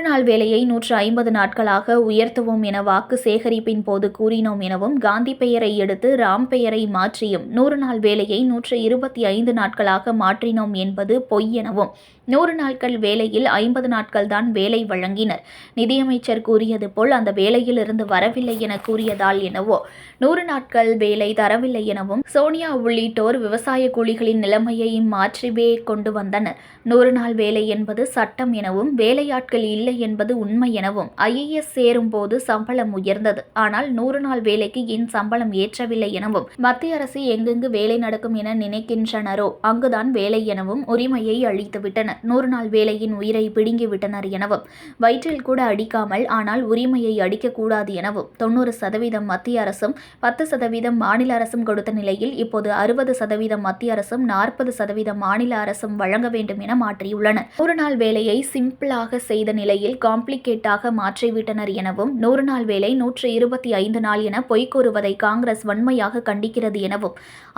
வேலையை நூற்று ஐம்பது நாட்களாக உயர்த்துவோம் என வாக்கு சேகரிப்பின் போது கூறினோம் எனவும் காந்தி பெயரை எடுத்து ராம் பெயரை மாற்றியும் நூறு நாள் வேலையை நூற்று இருபத்தி ஐந்து நாட்களாக மாற்றினோம் என்பது பொய் எனவும் நூறு நாட்கள் வேலையில் ஐம்பது நாட்கள் தான் வேலை வழங்கினர். நிதியமைச்சர் கூறியது போல் அந்த வேலையில் இருந்து வரவில்லை என கூறியதால் எனவோ நூறு நாட்கள் வேலை தரவில்லை எனவும் சோனியா உள்ளிட்டோர் விவசாய கூலிகளின் நிலைமையை மாற்றிவே கொண்டு வந்தனர். நூறு நாள் வேலை என்பது சட்டம் எனவும் வேலையாட்கள் இல்லை என்பது உண்மை எனவும் ஐஏஎஸ் சேரும்போது சம்பளம் உயர்ந்தது. ஆனால் நூறு நாள் வேலைக்கு ஏன் சம்பளம் ஏற்றவில்லை எனவும் மத்திய அரசு எங்கெங்கு வேலை நடக்கும் என நினைக்கின்றனரோ அங்குதான் வேலை எனவும் உரிமையை அழித்துவிட்டனர் நூறு நாள் வேலையின் உயிரை பிடுங்கிவிட்டனர் எனவும் வயிற்றில் கூட அடிக்காமல் ஆனால் உரிமையை அடிக்கக்கூடாது எனவும் தொண்ணூறு சதவீதம் மத்திய அரசும் பத்து சதவீதம் மாநில அரசும் கொடுத்த நிலையில் இப்போது அறுபது சதவீதம் மத்திய அரசும் நாற்பது சதவீதம் மாநில அரசும் வழங்க வேண்டும் என மாற்றியுள்ளன. நூறு நாள் வேலையை சிம்பிளாக செய்த நிலை வேலையில் காம்ப்ளிகேட்டாக மாற்றிவிட்டனர் எனவும் நூறு நாள் வேலை நூற்று இருபத்தி ஐந்து நாள் என பொய் கூறுவதை காங்கிரஸ் வன்மையாக கண்டிக்கிறது எனவும்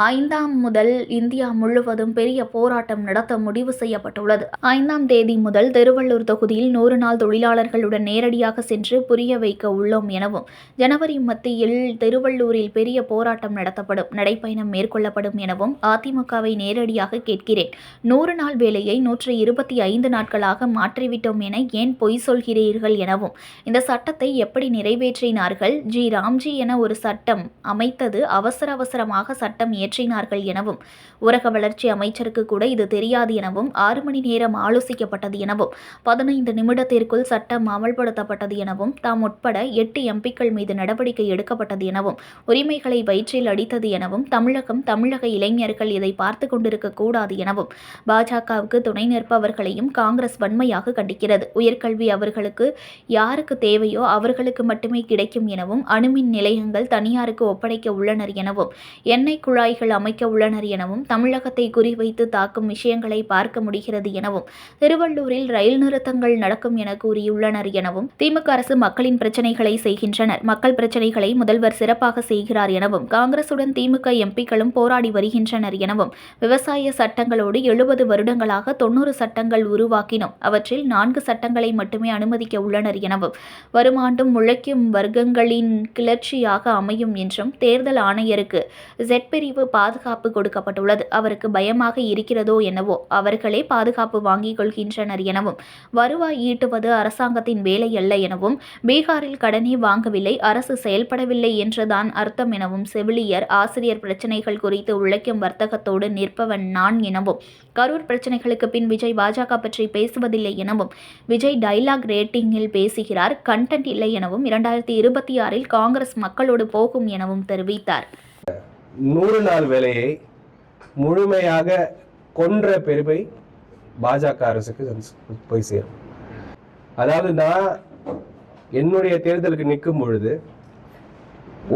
ஐந்தாம் முதல் இந்தியா முழுவதும் பெரிய போராட்டம் நடத்த முடிவு செய்யப்பட்டுள்ளது. ஐந்தாம் தேதி முதல் திருவள்ளூர் தொகுதியில் நூறு நாள் தொழிலாளர்களுடன் நேரடியாக சென்று புரிய வைக்க உள்ளோம் எனவும் ஜனவரி மத்தியில் திருவள்ளூரில் பெரிய போராட்டம் நடத்தப்படும் நடைப்பயணம் மேற்கொள்ளப்படும் எனவும் அதிமுகவை நேரடியாக கேட்கிறேன். நூறு நாள் வேலையை நூற்று இருபத்தி ஐந்து நாட்களாக மாற்றிவிட்டோம் என ஏன் பொய் சொல்கிறீர்கள் எனவும். இந்த சட்டத்தை எப்படி நிறைவேற்றினார்கள்? ஜி. ராம்ஜி என ஒரு சட்டம் அமைத்தது அவசர அவசரமாக சட்டம் இயற்றினார்கள் எனவும். ஊரக வளர்ச்சி அமைச்சருக்கு கூட இது தெரியாது எனவும். ஆறு மணி நேரம் ஆலோசிக்கப்பட்டது எனவும். பதினைந்து நிமிடத்திற்குள் சட்டம் அமல்படுத்தப்பட்டது எனவும். தாம் உட்பட எட்டு எம்பிக்கள் மீது நடவடிக்கை எடுக்கப்பட்டது எனவும். உரிமைகளை வயிற்றில் அடித்தது எனவும். தமிழகம் தமிழக இளைஞர்கள் இதை பார்த்து கொண்டிருக்க கூடாது எனவும். பாஜகவுக்கு துணை நிற்பவர்களையும் காங்கிரஸ் வன்மையாக கண்டிக்கிறது. உயர்கல்வி அவர்களுக்கு யாருக்கு தேவையோ அவர்களுக்கு மட்டுமே கிடைக்கும் எனவும் அணுமின் நிலையங்கள் தனியாருக்கு ஒப்படைக்க உள்ளனர் எனவும் எண்ணெய் குழாய்கள் அமைக்க உள்ளனர் எனவும் தமிழகத்தை குறிவைத்து தாக்கும் விஷயங்களை பார்க்க முடிகிறது எனவும் திருவள்ளூரில் ரயில் நிறுத்தங்கள் நடக்கும் என கூறியுள்ளனர் எனவும் திமுக அரசு மக்களின் பிரச்சனைகளை செய்கின்றனர். மக்கள் பிரச்சனைகளை முதல்வர் சிறப்பாக செய்கிறார் எனவும் காங்கிரசுடன் திமுக எம்பிக்களும் போராடி வருகின்றனர் எனவும் விவசாய சட்டங்களோடு எழுபது வருடங்களாக தொண்ணூறு சட்டங்கள் உருவாக்கினோம். அவற்றில் நான்கு சட்டங்களை மட்டுமே அனுமதிக்க உள்ளனர் எனவும் வரும் ஆண்டும் உழைக்கும் வர்க்கங்களின் கிளர்ச்சியாக அமையும் என்றும் தேர்தல் ஆணையருக்கு ஜெட் பிரிவு பாதுகாப்பு கொடுக்கப்பட்டுள்ளது. அவருக்கு பயமாக இருக்கிறதோ என்னவோ அவர்களே பாதுகாப்பு வாங்கிக் கொள்கின்றனர் எனவும் வருவாய் ஈட்டுவது அரசாங்கத்தின் வேலை அல்ல எனவும் பீகாரில் கடனே வாங்கவில்லை அரசு செயல்படவில்லை என்றுதான் அர்த்தம் எனவும் செவிலியர் ஆசிரியர் பிரச்சனைகள் குறித்து உழைக்கும் வர்த்தகத்தோடு நிற்பவன் நான் எனவும் கரூர் பிரச்சனைகளுக்கு பின் விஜய் பாஜக பற்றி பேசுவதில்லை எனவும் விஜய் டைலாக் ரேட்டிங்கில் பேசுகிறார். கண்டென்ட் இல்லை எனவும் இரண்டாயிரத்தி இருபத்தி ஆறில் காங்கிரஸ் மக்களோடு போகும் எனவும் தெரிவித்தார். நூறு நாள் வேலையை முழுமையாக கொன்ற பெருமை பாஜக அரசுக்கு போய் சேரும். அதாவது நான் என்னுடைய தேர்தலுக்கு நிற்கும் பொழுது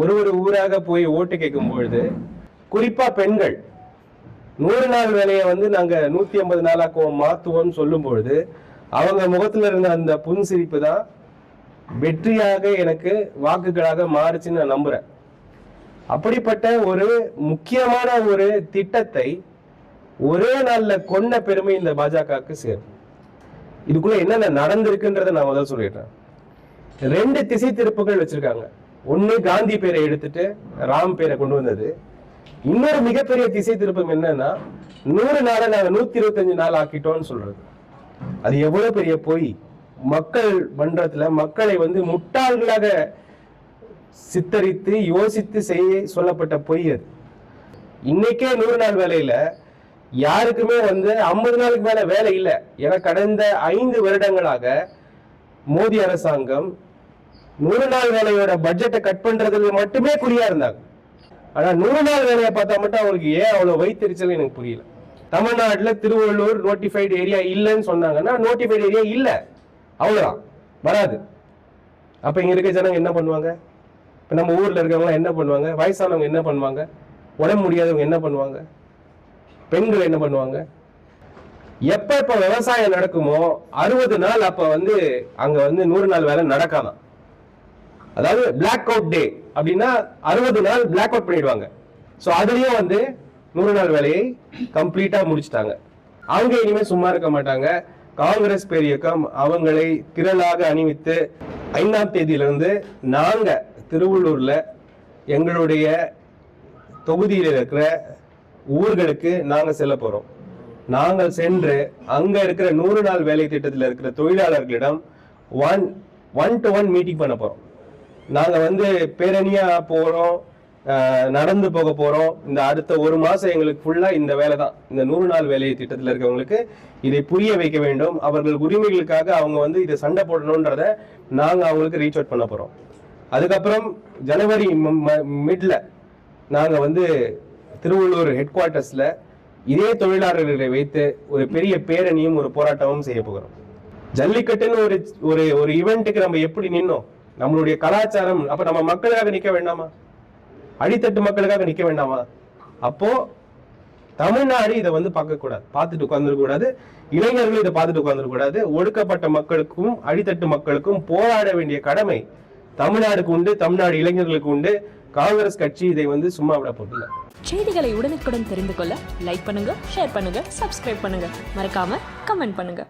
ஒரு ஒரு ஊராக போய் ஓட்டு கேட்கும் பொழுது குறிப்பா பெண்கள் நூறு நாள் வேலையை வந்து நாங்க நூத்தி ஐம்பது நாளாக்குவோம் மாத்துவோம்னு சொல்லும் பொழுது அவங்க முகத்துல இருந்த அந்த புன்சிரிப்பு தான் வெற்றியாக எனக்கு வாக்குகளாக மாறுச்சுன்னு நான் நம்புறேன். அப்படிப்பட்ட ஒரு முக்கியமான ஒரு திட்டத்தை ஒரே நாள்ல கொண்ட பெருமை இந்த பாஜகவுக்கு சேரும். இதுக்குள்ள என்னென்ன நடந்திருக்குன்றத நான் முதல்ல சொல்லிடுறேன். ரெண்டு திசை திருப்புகள் வச்சிருக்காங்க. ஒண்ணு காந்தி பேரை எடுத்துட்டு ராம் பேரை கொண்டு வந்தது. இன்னொரு மிகப்பெரிய திசை திருப்பம் என்னன்னா நூறு நாளை நாங்க நூத்தி இருபத்தஞ்சு நாள் ஆக்கிட்டோம்னு சொல்றது. அது எவ்வளவு பெரிய பொய் மக்கள் மன்றத்துல மக்களை வந்து முட்டாள்களாக சித்தரித்து யோசித்து செய்ய சொல்லப்பட்ட பொய் அது. இன்னைக்கே நூறு நாள் வேலையில யாருக்குமே வந்து ஐம்பது நாளுக்கு மேல வேலை இல்லை. ஏன்னா கடந்த ஐந்து வருடங்களாக மோடி அரசாங்கம் நூறு நாள் வேலையோட பட்ஜெட்டை கட் பண்றதுல மட்டுமே குறியா இருந்தாங்க. ஆனா நூறு நாள் வேலையை பார்த்தா மட்டும் அவங்களுக்கு ஏன் அவ்வளவு வைத்தறிச்சல் எனக்கு புரியல. தமிழ்நாட்டில் திருவள்ளூர் நோட்டிஃபைடு ஏரியா இல்லைன்னு சொன்னாங்கன்னா நோட்டிஃபைடு ஏரியா இல்லை. அவ்வளோதான் வராது. அப்போ இங்கே இருக்க ஜனங்க என்ன பண்ணுவாங்க? இப்போ நம்ம ஊரில் இருக்கிறவங்க என்ன பண்ணுவாங்க? வயசானவங்க என்ன பண்ணுவாங்க? உடம்பு முடியாதவங்க என்ன பண்ணுவாங்க? பெண்கள் என்ன பண்ணுவாங்க? எப்போ இப்போ விவசாயம் நடக்குமோ அறுபது நாள் அப்போ வந்து அங்கே வந்து நூறு நாள் வேலை நடக்காதான் அதாவது பிளாக் அவுட் டே அப்படின்னா அறுபது நாள் பிளாக் அவுட் பண்ணிடுவாங்க. ஸோ அதுலேயும் வந்து நூறு நாள் வேலையை கம்ப்ளீட்டா முடிச்சிட்டாங்க. அவங்க இனிமே சும்மா இருக்க மாட்டாங்க. காங்கிரஸ் பேரியக்கம் அவங்களை திரளாக அணிவித்து ஐந்தாம் தேதியிலிருந்து நாங்க திருவள்ளூர்ல எங்களுடைய தொகுதியில் இருக்கிற ஊர்களுக்கு நாங்க செல்ல போறோம். நாங்கள் சென்று அங்க இருக்கிற நூறு நாள் வேலை திட்டத்தில் இருக்கிற தொழிலாளர்களிடம் one one to one meeting பண்ண போறோம். நாங்க வந்து பேரணியா போறோம். நடந்து போக போகிறோம் இந்த அடுத்த ஒரு மாதம் எங்களுக்கு ஃபுல்லாக இந்த வேலை தான். இந்த நூறு நாள் வேலை திட்டத்தில் இருக்கவங்களுக்கு இதை புரிய வைக்க வேண்டும். அவர்கள் உரிமைகளுக்காக அவங்க வந்து இதை சண்டை போடணுன்றத நாங்கள் அவங்களுக்கு ரீச் அவுட் பண்ண போகிறோம் அதுக்கப்புறம் ஜனவரி மிட்ல நாங்கள் வந்து திருவள்ளூர் ஹெட் குவார்ட்டர்ஸில் இதே தொழிலாளர்களை வைத்து ஒரு பெரிய பேரணியும் ஒரு போராட்டமும் செய்ய போகிறோம். ஜல்லிக்கட்டுன்னு ஒரு ஒரு ஒரு ஈவெண்ட்டுக்கு நம்ம எப்படி நின்னோம்? நம்மளுடைய கலாச்சாரம் அப்போ நம்ம மக்களுக்காக நிற்க வேண்டாமா? அடித்தட்டு மக்களுக்காக நிக்க வேண்டாமா? அப்போ தமிழ்நாடு இதை வந்து பார்க்க கூடாது. பார்த்துட்டு உட்கார்ந்துட கூடாது. இளைஞர்கள் இதை பார்த்துட்டு உட்கார்ந்துட கூடாது. ஒடுக்கப்பட்ட மக்களுக்கும் அடித்தட்டு மக்களுக்கும் போராட வேண்டிய கடமை தமிழ்நாடுக்கு உண்டு தமிழ்நாடு இளைஞர்களுக்கு உண்டு. காங்கிரஸ் கட்சி இதை வந்து சும்மா விட போதில்லை. செய்திகளை உடனுக்குடன் தெரிந்து கொள்ள லைக் பண்ணுங்க ஷேர் பண்ணுங்க சப்ஸ்கிரைப் பண்ணுங்க. மறக்காம கமெண்ட் பண்ணுங்க.